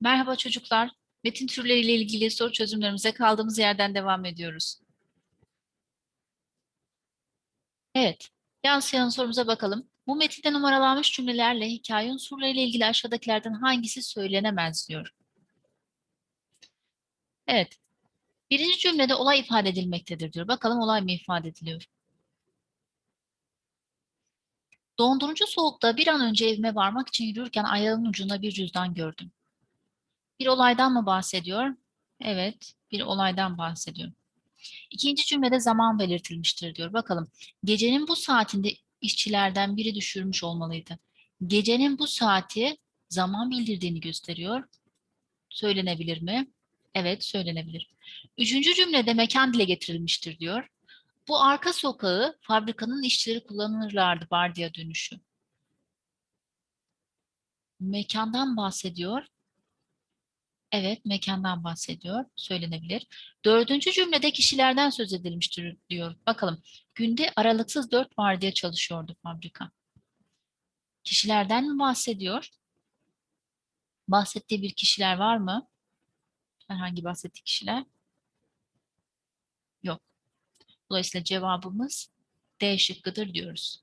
Merhaba çocuklar. Metin türleriyle ilgili soru çözümlerimize kaldığımız yerden devam ediyoruz. Evet, yansıyan sorumuza bakalım. Bu metinde numaralanmış cümlelerle hikaye unsurlarıyla ilgili aşağıdakilerden hangisi söylenemez diyor. Evet, birinci cümlede olay ifade edilmektedir diyor. Bakalım olay mı ifade ediliyor? Dondurucu soğukta bir an önce evime varmak için yürürken ayağımın ucunda bir cüzdan gördüm. Bir olaydan mı bahsediyor? Evet, bir olaydan bahsediyor. İkinci cümlede zaman belirtilmiştir diyor. Bakalım. Gecenin bu saatinde işçilerden biri düşürmüş olmalıydı. Gecenin bu saati zaman bildirdiğini gösteriyor. Söylenebilir mi? Evet, söylenebilir. Üçüncü cümlede mekan dile getirilmiştir diyor. Bu arka sokağı fabrikanın işçileri kullanırlardı vardiya dönüşü. Mekandan bahsediyor. Evet, mekandan bahsediyor. Söylenebilir. Dördüncü cümlede kişilerden söz edilmiştir diyor. Bakalım. Günde aralıksız dört vardiya çalışıyordu fabrika. Kişilerden mi bahsediyor? Bahsettiği bir kişiler var mı? Herhangi bahsettiği kişiler? Yok. Dolayısıyla cevabımız D şıkkıdır diyoruz.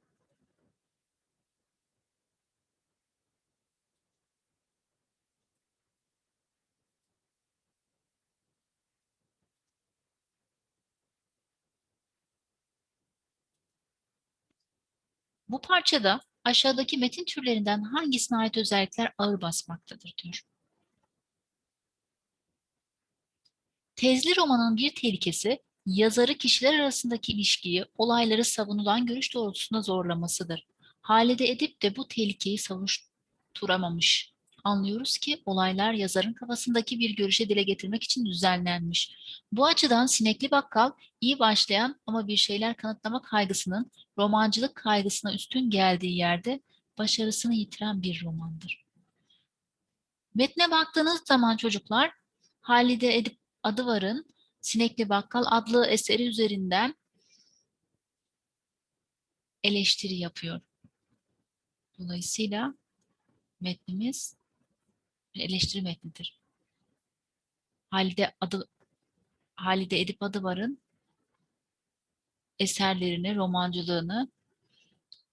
Bu parçada aşağıdaki metin türlerinden hangisine ait özellikler ağır basmaktadır diyor. Tezli romanın bir tehlikesi yazarı kişiler arasındaki ilişkiyi olayları savunulan görüş doğrultusunda zorlamasıdır. Halide Edip de bu tehlikeyi savuşturamamış. Anlıyoruz ki olaylar yazarın kafasındaki bir görüşe dile getirmek için düzenlenmiş. Bu açıdan Sinekli Bakkal iyi başlayan ama bir şeyler kanıtlamak kaygısının romancılık kaygısına üstün geldiği yerde başarısını yitiren bir romandır. Metne baktığınız zaman çocuklar Halide Edip Adıvar'ın Sinekli Bakkal adlı eseri üzerinden eleştiri yapıyor. Dolayısıyla metnimiz eleştiri metnidir. Halide, adı, Halide Edip Adıvar'ın eserlerini, romancılığını,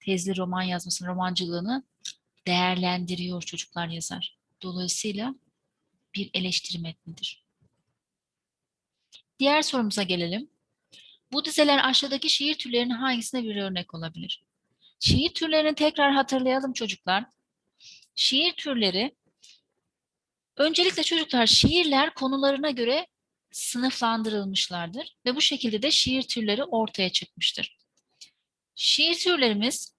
tezli roman yazmasını, romancılığını değerlendiriyor çocuklar yazar. Dolayısıyla bir eleştiri metnidir. Diğer sorumuza gelelim. Bu dizeler aşağıdaki şiir türlerinin hangisine bir örnek olabilir? Şiir türlerini tekrar hatırlayalım çocuklar. Şiir türleri, öncelikle çocuklar şiirler konularına göre sınıflandırılmışlardır ve bu şekilde de şiir türleri ortaya çıkmıştır. Şiir türlerimiz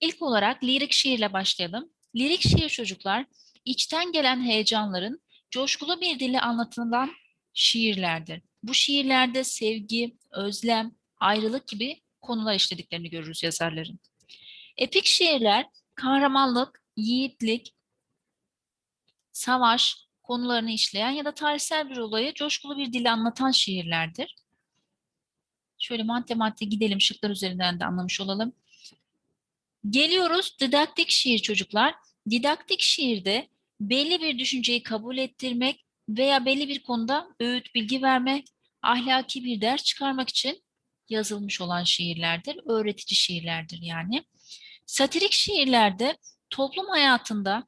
ilk olarak lirik şiirle başlayalım. Lirik şiir çocuklar içten gelen heyecanların coşkulu bir dille anlatılan şiirlerdir. Bu şiirlerde sevgi, özlem, ayrılık gibi konular işlediklerini görürüz yazarların. Epik şiirler kahramanlık, yiğitlik, savaş konularını işleyen ya da tarihsel bir olayı coşkulu bir dille anlatan şiirlerdir. Şöyle madde madde gidelim şıklar üzerinden de anlamış olalım. Geliyoruz didaktik şiir çocuklar. Didaktik şiirde belli bir düşünceyi kabul ettirmek veya belli bir konuda öğüt bilgi vermek, ahlaki bir ders çıkarmak için yazılmış olan şiirlerdir. Öğretici şiirlerdir yani. Satirik şiirlerde toplum hayatında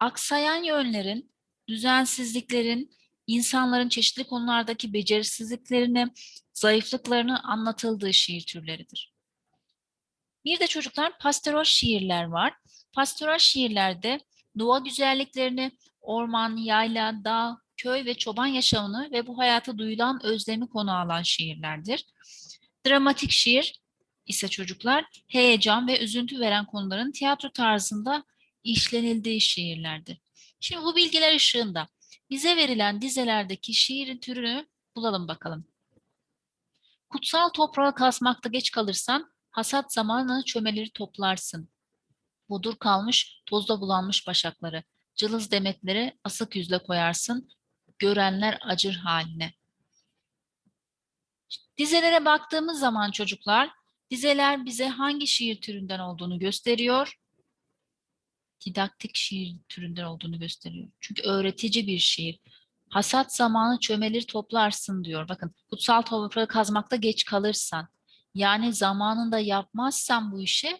aksayan yönlerin, düzensizliklerin, insanların çeşitli konulardaki becerisizliklerini, zayıflıklarını anlatıldığı şiir türleridir. Bir de çocuklar pastoral şiirler var. Pastoral şiirlerde doğa güzelliklerini, orman, yayla, dağ, köy ve çoban yaşamını ve bu hayata duyulan özlemi konu alan şiirlerdir. Dramatik şiir ise çocuklar heyecan ve üzüntü veren konuların tiyatro tarzında işlenildiği şiirlerdir. Şimdi bu bilgiler ışığında bize verilen dizelerdeki şiirin türünü bulalım bakalım. Kutsal toprağı kazmakta geç kalırsan hasat zamanı çömeleri toplarsın. Bodur kalmış, tozda bulanmış başakları, cılız demetleri asık yüzle koyarsın, görenler acır haline. Dizelere baktığımız zaman çocuklar, dizeler bize hangi şiir türünden olduğunu gösteriyor. Didaktik şiir türünden olduğunu gösteriyor. Çünkü öğretici bir şiir. Hasat zamanı çömelir toplarsın diyor. Bakın kutsal toprağı kazmakta geç kalırsan yani zamanında yapmazsan bu işi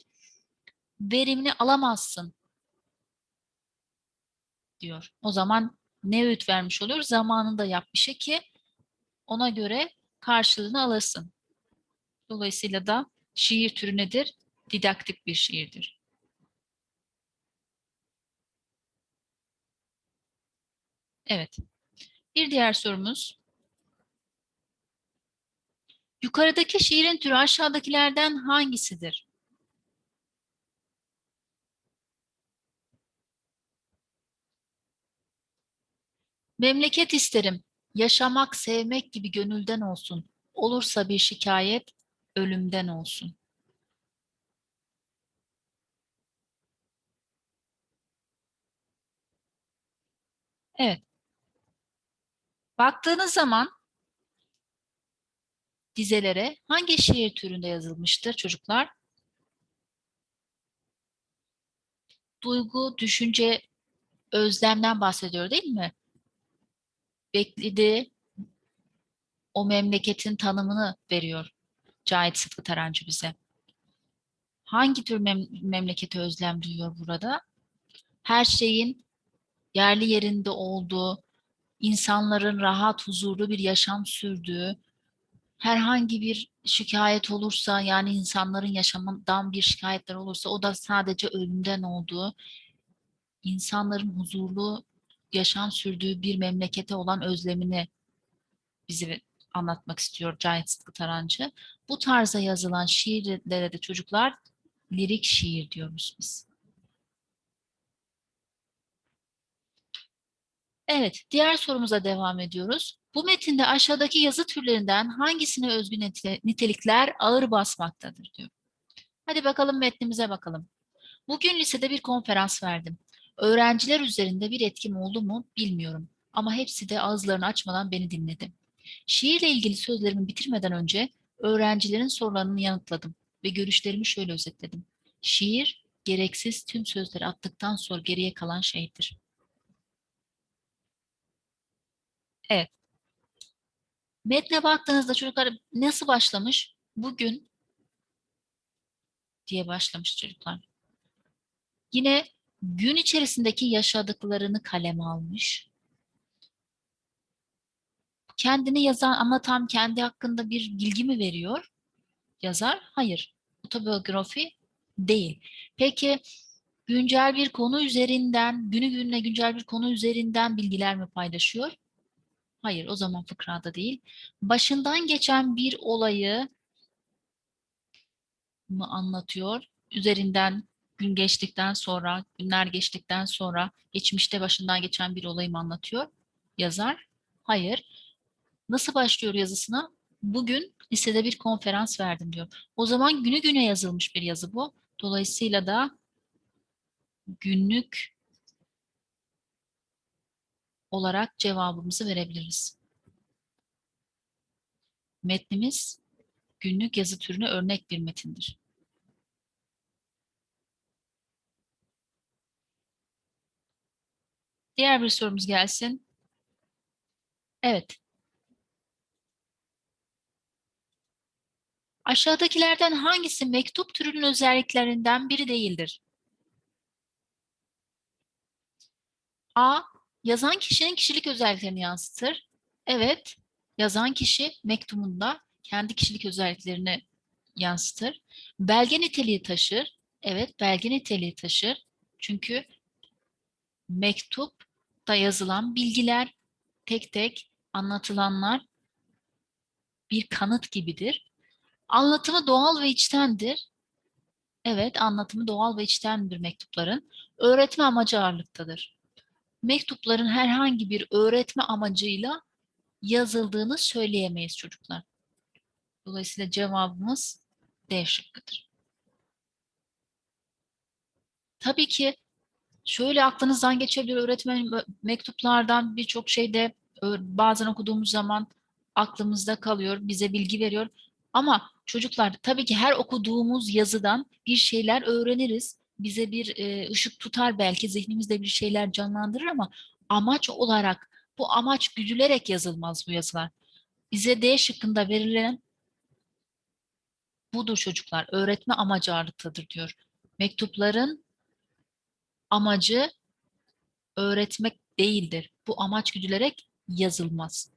verimini alamazsın diyor. O zaman ne öğüt vermiş oluyor? Zamanında yap bir şey ki ona göre karşılığını alırsın. Dolayısıyla da şiir türü nedir? Didaktik bir şiirdir. Evet. Bir diğer sorumuz. Yukarıdaki şiirin türü aşağıdakilerden hangisidir? Memleket isterim, yaşamak, sevmek gibi gönülden olsun. Olursa bir şikayet, ölümden olsun. Evet. Baktığınız zaman dizelere hangi şiir türünde yazılmıştır çocuklar? Duygu, düşünce, özlemden bahsediyor değil mi? Bekledi, o memleketin tanımını veriyor Cahit Sıtkı Tarancı bize. Hangi tür mem memleketi özlem duyuyor burada? Her şeyin yerli yerinde olduğu, insanların rahat, huzurlu bir yaşam sürdüğü, herhangi bir şikayet olursa yani insanların yaşamından bir şikayetler olursa o da sadece ölümden olduğu, insanların huzurlu yaşam sürdüğü bir memlekete olan özlemini bize anlatmak istiyor Cahit Sıtkı Tarancı. Bu tarza yazılan şiirlere de çocuklar lirik şiir diyoruz biz. Evet, diğer sorumuza devam ediyoruz. Bu metinde aşağıdaki yazı türlerinden hangisine özgü nitelikler ağır basmaktadır diyor. Hadi bakalım metnimize bakalım. Bugün lisede bir konferans verdim. Öğrenciler üzerinde bir etkim oldu mu bilmiyorum. Ama hepsi de ağızlarını açmadan beni dinledi. Şiirle ilgili sözlerimi bitirmeden önce öğrencilerin sorularını yanıtladım ve görüşlerimi şöyle özetledim. Şiir, gereksiz tüm sözleri attıktan sonra geriye kalan şeydir. Evet. Metne baktığınızda çocuklar nasıl başlamış? Bugün diye başlamış çocuklar. Yine gün içerisindeki yaşadıklarını kaleme almış. Kendini yazan, anlatan kendi hakkında bir bilgi mi veriyor? Yazar? Hayır. Otobiyografi değil. Peki güncel bir konu üzerinden, günü gününe güncel bir konu üzerinden bilgiler mi paylaşıyor? Hayır, o zaman fıkrada değil. Başından geçen bir olayı mı anlatıyor? Üzerinden gün geçtikten sonra, günler geçtikten sonra geçmişte başından geçen bir olayı mı anlatıyor? Yazar? Hayır. Nasıl başlıyor yazısına? Bugün lisede bir konferans verdim diyor. O zaman günü güne yazılmış bir yazı bu. Dolayısıyla da günlük olarak cevabımızı verebiliriz. Metnimiz günlük yazı türüne örnek bir metindir. Diğer bir sorumuz gelsin. Evet. Aşağıdakilerden hangisi mektup türünün özelliklerinden biri değildir? A. Yazan kişinin kişilik özelliklerini yansıtır. Evet, yazan kişi mektubunda kendi kişilik özelliklerini yansıtır. Belge niteliği taşır. Evet, belge niteliği taşır. Çünkü mektupta yazılan bilgiler tek tek anlatılanlar bir kanıt gibidir. Anlatımı doğal ve içtendir. Evet, anlatımı doğal ve içtendir mektupların. Öğretme amacı ağırlıktadır. Mektupların herhangi bir öğretme amacıyla yazıldığını söyleyemeyiz çocuklar. Dolayısıyla cevabımız D şıkkıdır. Tabii ki şöyle aklınızdan geçebilir öğretmen mektuplardan birçok şeyde bazen okuduğumuz zaman aklımızda kalıyor, bize bilgi veriyor. Ama çocuklar tabii ki her okuduğumuz yazıdan bir şeyler öğreniriz. Bize bir e, ışık tutar belki zihnimizde bir şeyler canlandırır ama amaç olarak bu amaç güdülerek yazılmaz bu yazılar. Bize D şıkkında verilen budur çocuklar. Öğretme amacı ağırlıktadır diyor. Mektupların amacı öğretmek değildir. Bu amaç güdülerek yazılmaz.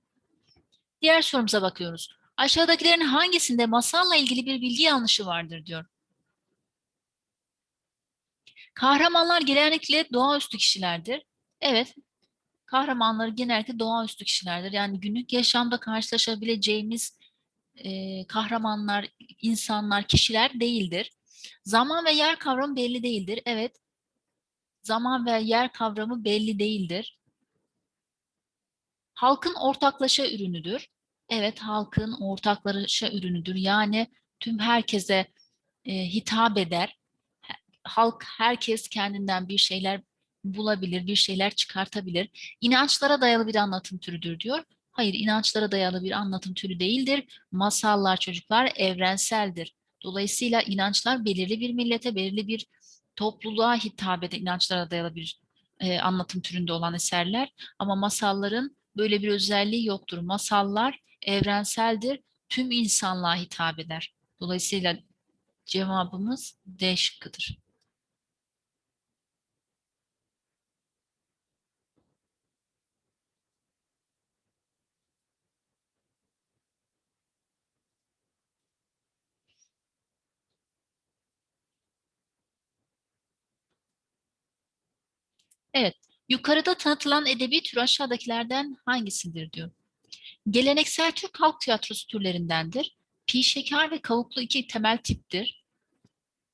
Diğer sorumuza bakıyoruz. Aşağıdakilerin hangisinde masalla ilgili bir bilgi yanlışı vardır diyor. Kahramanlar genellikle doğaüstü kişilerdir. Evet, kahramanlar genellikle doğaüstü kişilerdir. Yani günlük yaşamda karşılaşabileceğimiz e, kahramanlar, insanlar, kişiler değildir. Zaman ve yer kavramı belli değildir. Evet, zaman ve yer kavramı belli değildir. Halkın ortaklaşa ürünüdür. Evet, halkın ortaklaşa ürünüdür. Yani tüm herkese e, hitap eder. Halk, herkes kendinden bir şeyler bulabilir, bir şeyler çıkartabilir. İnançlara dayalı bir anlatım türüdür diyor. Hayır, inançlara dayalı bir anlatım türü değildir. Masallar çocuklar evrenseldir. Dolayısıyla inançlar belirli bir millete, belirli bir topluluğa hitap eden inançlara dayalı bir e, anlatım türünde olan eserler. Ama masalların böyle bir özelliği yoktur. Masallar evrenseldir, tüm insanlığa hitap eder. Dolayısıyla cevabımız D şıkkıdır. Evet, yukarıda tanıtılan edebi tür aşağıdakilerden hangisidir diyor. Geleneksel Türk halk tiyatrosu türlerindendir. Pi şeker ve kavuklu iki temel tiptir.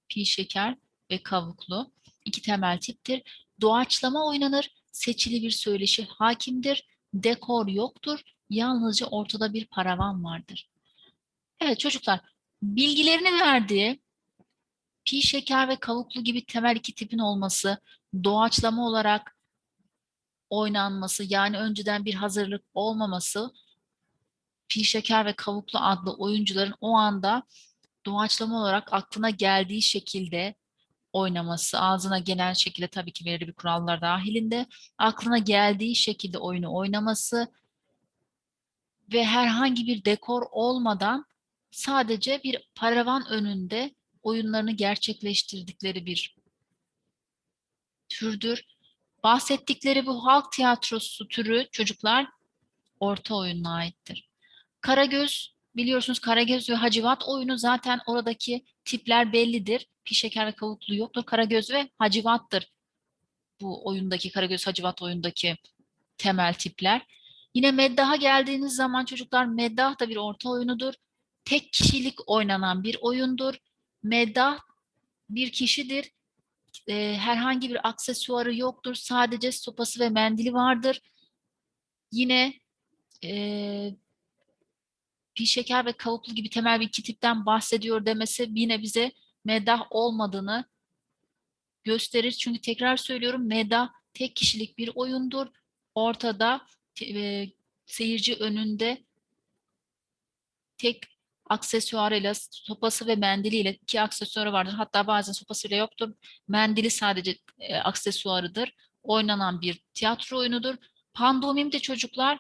Pi şeker ve kavuklu iki temel tiptir. Doğaçlama oynanır, seçili bir söyleşi hakimdir, dekor yoktur, yalnızca ortada bir paravan vardır. Evet çocuklar, bilgilerini verdiği pi şeker ve kavuklu gibi temel iki tipin olması, doğaçlama olarak oynanması yani önceden bir hazırlık olmaması Pi Şeker ve Kavuklu adlı oyuncuların o anda doğaçlama olarak aklına geldiği şekilde oynaması, ağzına genel şekilde tabii ki belirli bir kurallar dahilinde aklına geldiği şekilde oyunu oynaması ve herhangi bir dekor olmadan sadece bir paravan önünde oyunlarını gerçekleştirdikleri bir türdür. Bahsettikleri bu halk tiyatrosu türü çocuklar orta oyununa aittir. Karagöz biliyorsunuz Karagöz ve Hacivat oyunu zaten oradaki tipler bellidir. Pişeker ve kavuklu yoktur. Karagöz ve Hacivat'tır. Bu oyundaki Karagöz Hacivat oyundaki temel tipler. Yine Meddaha geldiğiniz zaman çocuklar Meddah da bir orta oyunudur. Tek kişilik oynanan bir oyundur. Meddah bir kişidir. E, herhangi bir aksesuarı yoktur. Sadece sopası ve mendili vardır. Yine e, pi şeker ve kavuklu gibi temel bir iki tipten bahsediyor demesi yine bize meddah olmadığını gösterir. Çünkü tekrar söylüyorum meddah tek kişilik bir oyundur. Ortada e, seyirci önünde tek aksesuarıyla sopası ve mendiliyle iki aksesuarı vardır. Hatta bazen sopasıyla yoktur. Mendili sadece e, aksesuarıdır. Oynanan bir tiyatro oyunudur. Pandomim de çocuklar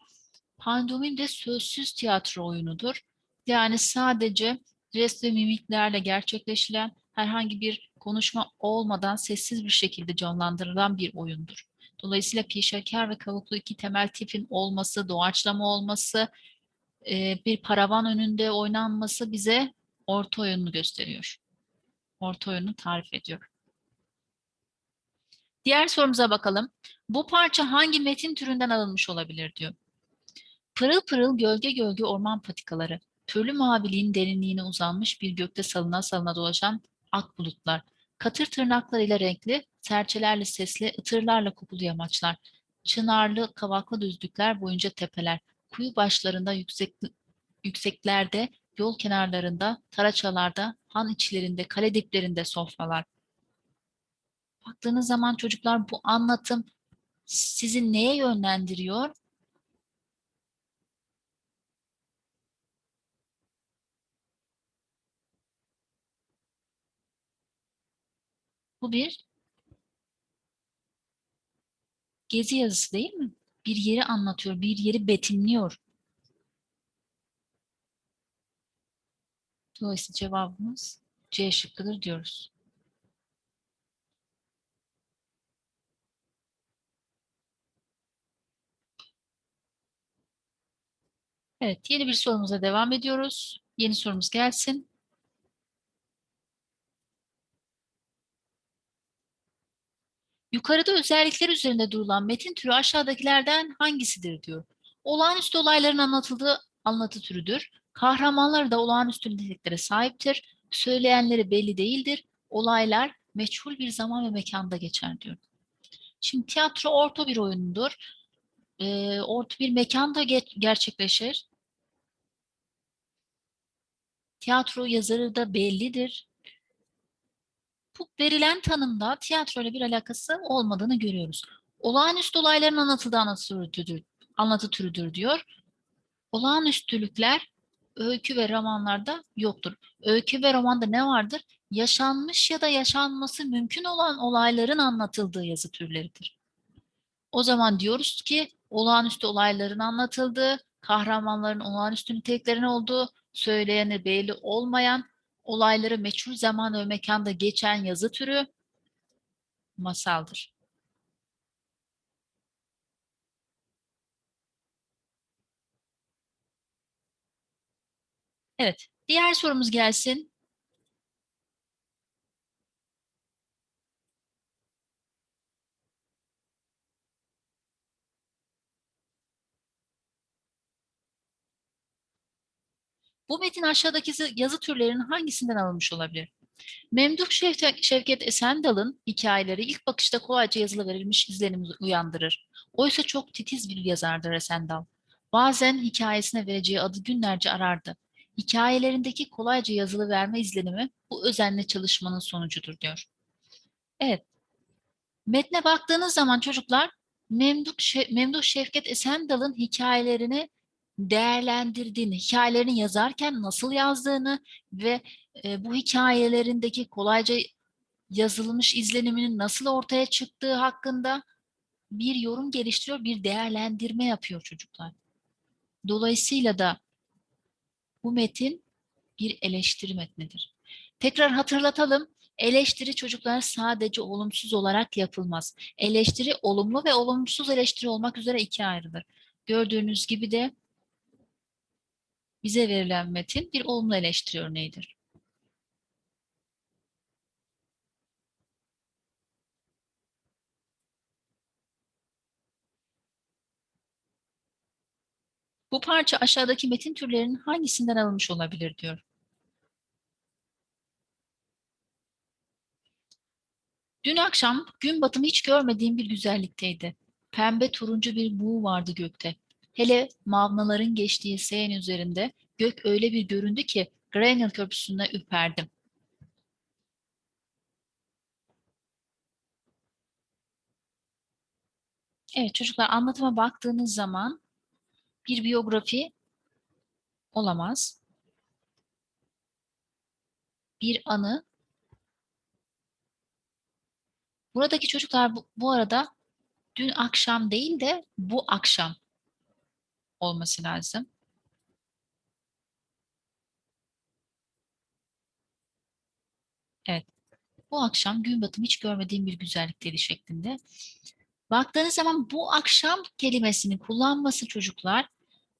Pandomim de sözsüz tiyatro oyunudur. Yani sadece jest ve mimiklerle gerçekleşilen herhangi bir konuşma olmadan sessiz bir şekilde canlandırılan bir oyundur. Dolayısıyla pi şeker ve kavuklu iki temel tipin olması, doğaçlama olması, e, bir paravan önünde oynanması bize orta oyununu gösteriyor. Orta oyunu tarif ediyor. Diğer sorumuza bakalım. Bu parça hangi metin türünden alınmış olabilir diyor. Pırıl pırıl gölge gölge orman patikaları, türlü maviliğin derinliğine uzanmış bir gökte salına salına dolaşan ak bulutlar, katır tırnaklarıyla renkli, serçelerle sesli, ıtırlarla kokulu yamaçlar, çınarlı, kavaklı düzlükler boyunca tepeler, kuyu başlarında yüksek, yükseklerde, yol kenarlarında, taraçalarda, han içlerinde, kale diplerinde sofralar. Baktığınız zaman çocuklar bu anlatım sizi neye yönlendiriyor? Bu bir gezi yazısı değil mi? Bir yeri anlatıyor, bir yeri betimliyor. Dolayısıyla cevabımız C şıkkıdır diyoruz. Evet, yeni bir sorumuza devam ediyoruz. Yeni sorumuz gelsin. Yukarıda özellikler üzerinde durulan metin türü aşağıdakilerden hangisidir diyor. Olağanüstü olayların anlatıldığı anlatı türüdür. Kahramanlar da olağanüstü niteliklere sahiptir. Söyleyenleri belli değildir. Olaylar meçhul bir zaman ve mekanda geçer diyor. Şimdi tiyatro orta bir oyundur. Ee, orta bir mekanda ge- gerçekleşir. Tiyatro yazarı da bellidir. Bu verilen tanımda tiyatro ile bir alakası olmadığını görüyoruz. Olağanüstü olayların anlatıldığı anlatı türüdür, anlatı türüdür diyor. Olağanüstülükler öykü ve romanlarda yoktur. Öykü ve romanda ne vardır? Yaşanmış ya da yaşanması mümkün olan olayların anlatıldığı yazı türleridir. O zaman diyoruz ki olağanüstü olayların anlatıldığı, kahramanların olağanüstü niteliklerin olduğu, söyleyeni belli olmayan, olayları meçhul zaman ve mekanda geçen yazı türü masaldır. Evet, diğer sorumuz gelsin. Bu metin aşağıdaki yazı türlerinin hangisinden alınmış olabilir? Memduh Şevket, Esendal'ın hikayeleri ilk bakışta kolayca yazılı verilmiş izlenimi uyandırır. Oysa çok titiz bir yazardır Esendal. Bazen hikayesine vereceği adı günlerce arardı. Hikayelerindeki kolayca yazılı verme izlenimi bu özenle çalışmanın sonucudur diyor. Evet. Metne baktığınız zaman çocuklar Memduh, Şe Memduh Şevket Esendal'ın hikayelerini değerlendirdiğini, hikayelerini yazarken nasıl yazdığını ve e, bu hikayelerindeki kolayca yazılmış izleniminin nasıl ortaya çıktığı hakkında bir yorum geliştiriyor, bir değerlendirme yapıyor çocuklar. Dolayısıyla da bu metin bir eleştiri metnidir. Tekrar hatırlatalım. Eleştiri çocuklar sadece olumsuz olarak yapılmaz. Eleştiri olumlu ve olumsuz eleştiri olmak üzere ikiye ayrılır. Gördüğünüz gibi de bize verilen metin bir olumlu eleştiri örneğidir. Bu parça aşağıdaki metin türlerinin hangisinden alınmış olabilir diyor. Dün akşam gün batımı hiç görmediğim bir güzellikteydi. Pembe turuncu bir buğu vardı gökte. Hele mavnaların geçtiği seyen üzerinde gök öyle bir göründü ki Grenell Köprüsü'ne ürperdim. Evet çocuklar anlatıma baktığınız zaman bir biyografi olamaz. Bir anı. Buradaki çocuklar bu, bu arada dün akşam değil de bu akşam olması lazım. Evet. Bu akşam gün batımı hiç görmediğim bir güzellikteydi şeklinde. Baktığınız zaman bu akşam kelimesini kullanması çocuklar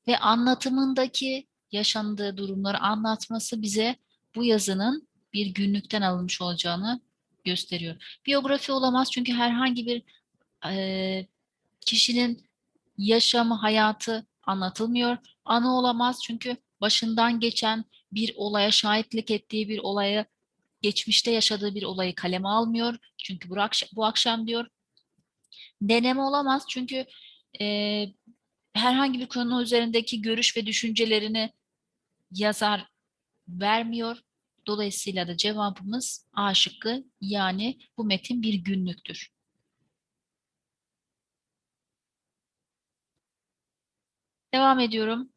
ve anlatımındaki yaşandığı durumları anlatması bize bu yazının bir günlükten alınmış olacağını gösteriyor. Biyografi olamaz çünkü herhangi bir e, kişinin yaşamı, hayatı anlatılmıyor. Anı olamaz çünkü başından geçen bir olaya şahitlik ettiği bir olaya geçmişte yaşadığı bir olayı kaleme almıyor. Çünkü bu akşam, bu akşam diyor. Deneme olamaz çünkü e, herhangi bir konu üzerindeki görüş ve düşüncelerini yazar vermiyor. Dolayısıyla da cevabımız A şıkkı yani bu metin bir günlüktür. Devam ediyorum.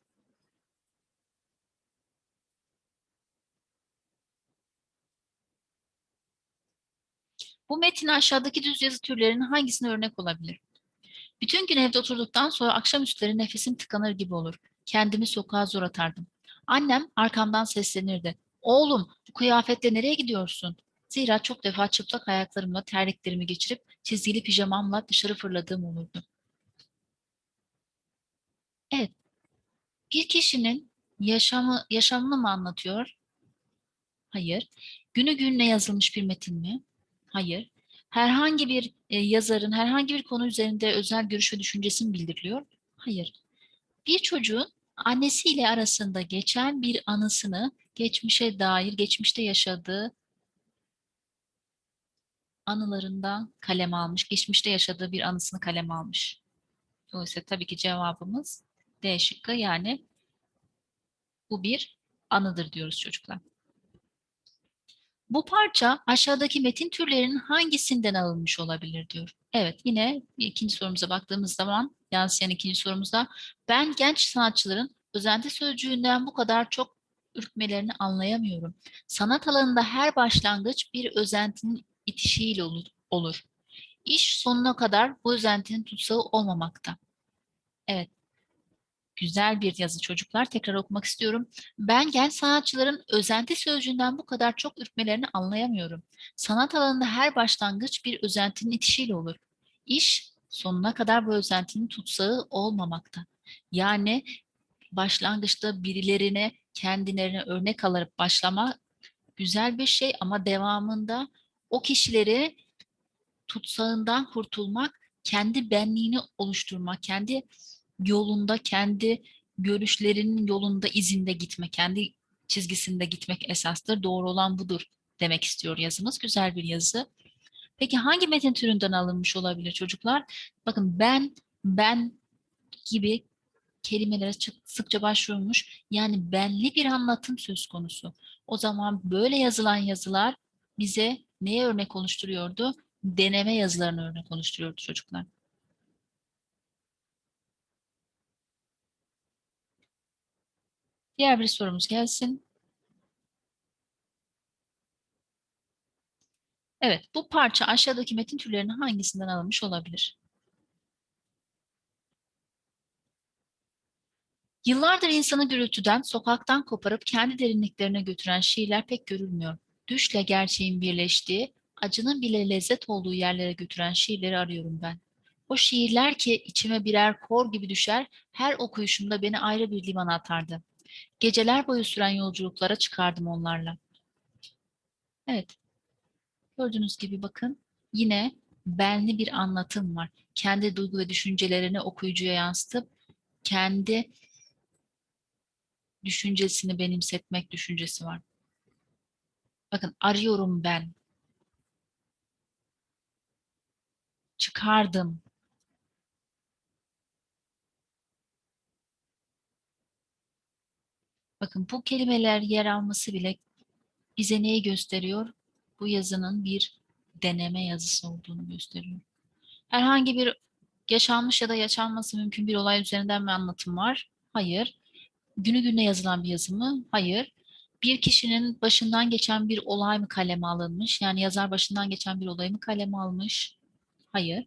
Bu metin aşağıdaki düz yazı türlerinin hangisine örnek olabilir? Bütün gün evde oturduktan sonra akşamüstleri nefesim tıkanır gibi olur. Kendimi sokağa zor atardım. Annem arkamdan seslenirdi. Oğlum bu kıyafetle nereye gidiyorsun? Zira çok defa çıplak ayaklarımla terliklerimi geçirip çizgili pijamamla dışarı fırladığım olurdu. Evet. Bir kişinin yaşamı, yaşamını mı anlatıyor? Hayır. Günü gününe yazılmış bir metin mi? Hayır. Herhangi bir e, yazarın herhangi bir konu üzerinde özel görüş ve düşüncesi mi bildiriliyor? Hayır. Bir çocuğun annesiyle arasında geçen bir anısını geçmişe dair, geçmişte yaşadığı anılarından kalem almış, geçmişte yaşadığı bir anısını kalem almış. Dolayısıyla tabii ki cevabımız D şıkkı yani bu bir anıdır diyoruz çocuklar. Bu parça aşağıdaki metin türlerinin hangisinden alınmış olabilir diyor. Evet yine ikinci sorumuza baktığımız zaman yansıyan ikinci sorumuzda ben genç sanatçıların özenti sözcüğünden bu kadar çok ürkmelerini anlayamıyorum. Sanat alanında her başlangıç bir özentinin itişiyle olur. İş sonuna kadar bu özentinin tutsağı olmamakta. Evet, Güzel bir yazı çocuklar. Tekrar okumak istiyorum. Ben genç sanatçıların özenti sözcüğünden bu kadar çok ürkmelerini anlayamıyorum. Sanat alanında her başlangıç bir özentinin itişiyle olur. İş sonuna kadar bu özentinin tutsağı olmamakta. Yani başlangıçta birilerine kendilerine örnek alarak başlama güzel bir şey ama devamında o kişileri tutsağından kurtulmak, kendi benliğini oluşturmak, kendi yolunda kendi görüşlerinin yolunda izinde gitmek, kendi çizgisinde gitmek esastır. Doğru olan budur demek istiyor yazımız. Güzel bir yazı. Peki hangi metin türünden alınmış olabilir çocuklar? Bakın ben, ben gibi kelimelere sıkça başvurulmuş. Yani benli bir anlatım söz konusu. O zaman böyle yazılan yazılar bize neye örnek oluşturuyordu? Deneme yazılarını örnek oluşturuyordu çocuklar. Diğer bir sorumuz gelsin. Evet, bu parça aşağıdaki metin türlerinin hangisinden alınmış olabilir? Yıllardır insanı gürültüden, sokaktan koparıp kendi derinliklerine götüren şiirler pek görülmüyor. Düşle gerçeğin birleştiği, acının bile lezzet olduğu yerlere götüren şiirleri arıyorum ben. O şiirler ki içime birer kor gibi düşer, her okuyuşumda beni ayrı bir limana atardı. Geceler boyu süren yolculuklara çıkardım onlarla. Evet. Gördüğünüz gibi bakın yine benli bir anlatım var. Kendi duygu ve düşüncelerini okuyucuya yansıtıp kendi düşüncesini benimsetmek düşüncesi var. Bakın arıyorum ben. Çıkardım. Bakın bu kelimeler yer alması bile bize neyi gösteriyor? Bu yazının bir deneme yazısı olduğunu gösteriyor. Herhangi bir yaşanmış ya da yaşanması mümkün bir olay üzerinden mi anlatım var? Hayır. Günü gününe yazılan bir yazı mı? Hayır. Bir kişinin başından geçen bir olay mı kaleme alınmış? Yani yazar başından geçen bir olay mı kaleme almış? Hayır.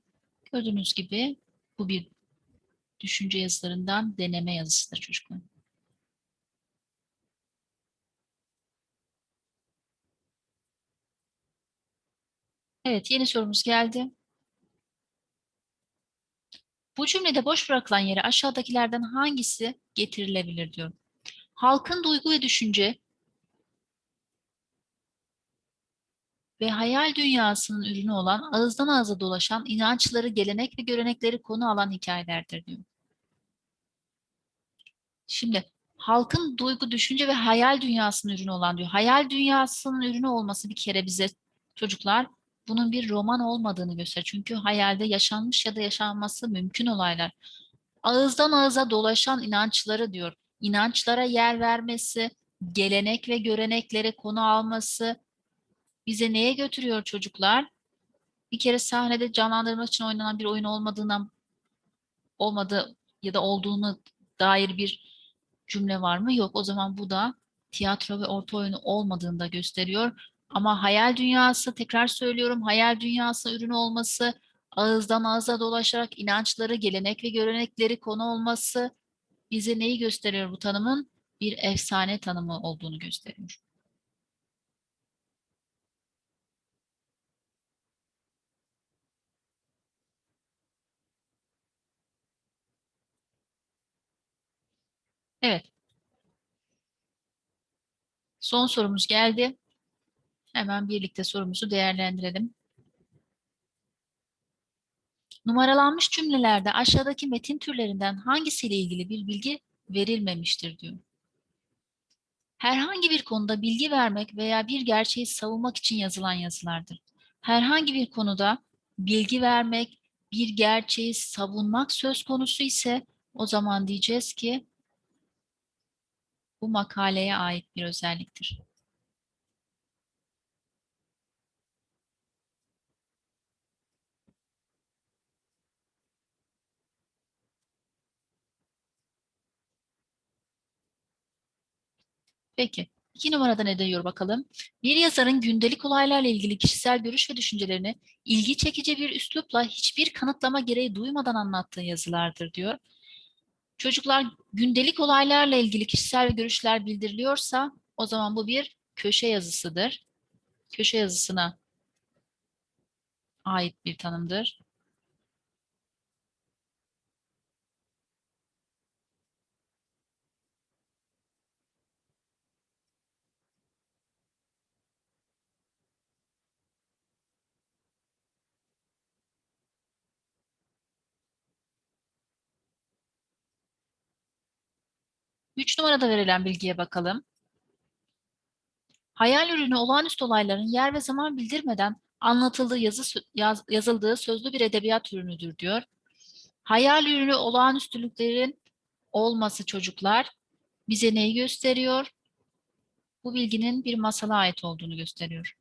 Gördüğünüz gibi bu bir düşünce yazılarından deneme yazısıdır çocuklar. Evet, yeni sorumuz geldi. Bu cümlede boş bırakılan yere aşağıdakilerden hangisi getirilebilir diyor. Halkın duygu ve düşünce ve hayal dünyasının ürünü olan ağızdan ağza dolaşan inançları, gelenek ve görenekleri konu alan hikayelerdir diyor. Şimdi halkın duygu, düşünce ve hayal dünyasının ürünü olan diyor. Hayal dünyasının ürünü olması bir kere bize çocuklar bunun bir roman olmadığını gösterir. Çünkü hayalde yaşanmış ya da yaşanması mümkün olaylar. Ağızdan ağıza dolaşan inançları diyor. İnançlara yer vermesi, gelenek ve görenekleri konu alması bize neye götürüyor çocuklar? Bir kere sahnede canlandırmak için oynanan bir oyun olmadığından olmadı ya da olduğunu dair bir cümle var mı? Yok. O zaman bu da tiyatro ve orta oyunu olmadığını gösteriyor. Ama hayal dünyası, tekrar söylüyorum, hayal dünyası ürünü olması, ağızdan ağza dolaşarak inançları, gelenek ve görenekleri konu olması bize neyi gösteriyor bu tanımın? Bir efsane tanımı olduğunu gösteriyor. Evet. Son sorumuz geldi. Hemen birlikte sorumuzu değerlendirelim. Numaralanmış cümlelerde aşağıdaki metin türlerinden hangisiyle ilgili bir bilgi verilmemiştir diyor. Herhangi bir konuda bilgi vermek veya bir gerçeği savunmak için yazılan yazılardır. Herhangi bir konuda bilgi vermek, bir gerçeği savunmak söz konusu ise o zaman diyeceğiz ki bu makaleye ait bir özelliktir. Peki. İki numarada ne diyor bakalım? Bir yazarın gündelik olaylarla ilgili kişisel görüş ve düşüncelerini ilgi çekici bir üslupla hiçbir kanıtlama gereği duymadan anlattığı yazılardır diyor. Çocuklar gündelik olaylarla ilgili kişisel görüşler bildiriliyorsa o zaman bu bir köşe yazısıdır. Köşe yazısına ait bir tanımdır. Üç numarada verilen bilgiye bakalım. Hayal ürünü olağanüstü olayların yer ve zaman bildirmeden anlatıldığı yazı, yaz, yazıldığı sözlü bir edebiyat ürünüdür diyor. Hayal ürünü olağanüstülüklerin olması çocuklar bize neyi gösteriyor? Bu bilginin bir masala ait olduğunu gösteriyor.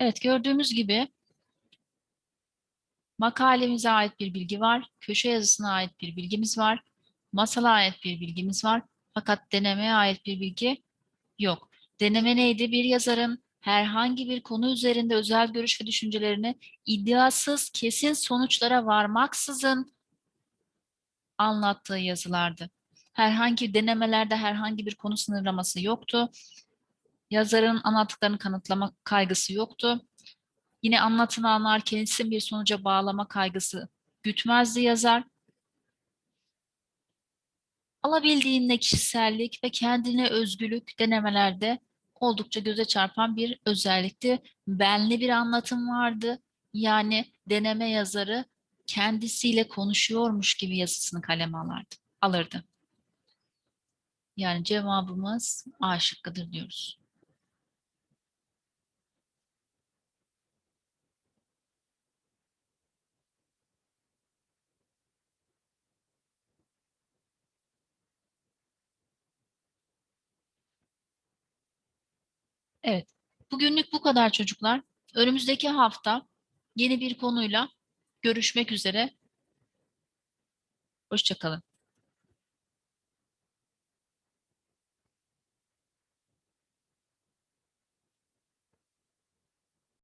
Evet gördüğümüz gibi makalemize ait bir bilgi var, köşe yazısına ait bir bilgimiz var, masala ait bir bilgimiz var fakat denemeye ait bir bilgi yok. Deneme neydi? Bir yazarın herhangi bir konu üzerinde özel görüş ve düşüncelerini iddiasız, kesin sonuçlara varmaksızın anlattığı yazılardı. Herhangi denemelerde herhangi bir konu sınırlaması yoktu. Yazarın anlattıklarını kanıtlama kaygısı yoktu. Yine anlatılanlar kesin bir sonuca bağlama kaygısı gütmezdi yazar. Alabildiğinde kişisellik ve kendine özgürlük denemelerde oldukça göze çarpan bir özellikti. Benli bir anlatım vardı. Yani deneme yazarı kendisiyle konuşuyormuş gibi yazısını kaleme alırdı. alırdı. Yani cevabımız A şıkkıdır diyoruz. Evet. Bugünlük bu kadar çocuklar. Önümüzdeki hafta yeni bir konuyla görüşmek üzere. Hoşçakalın.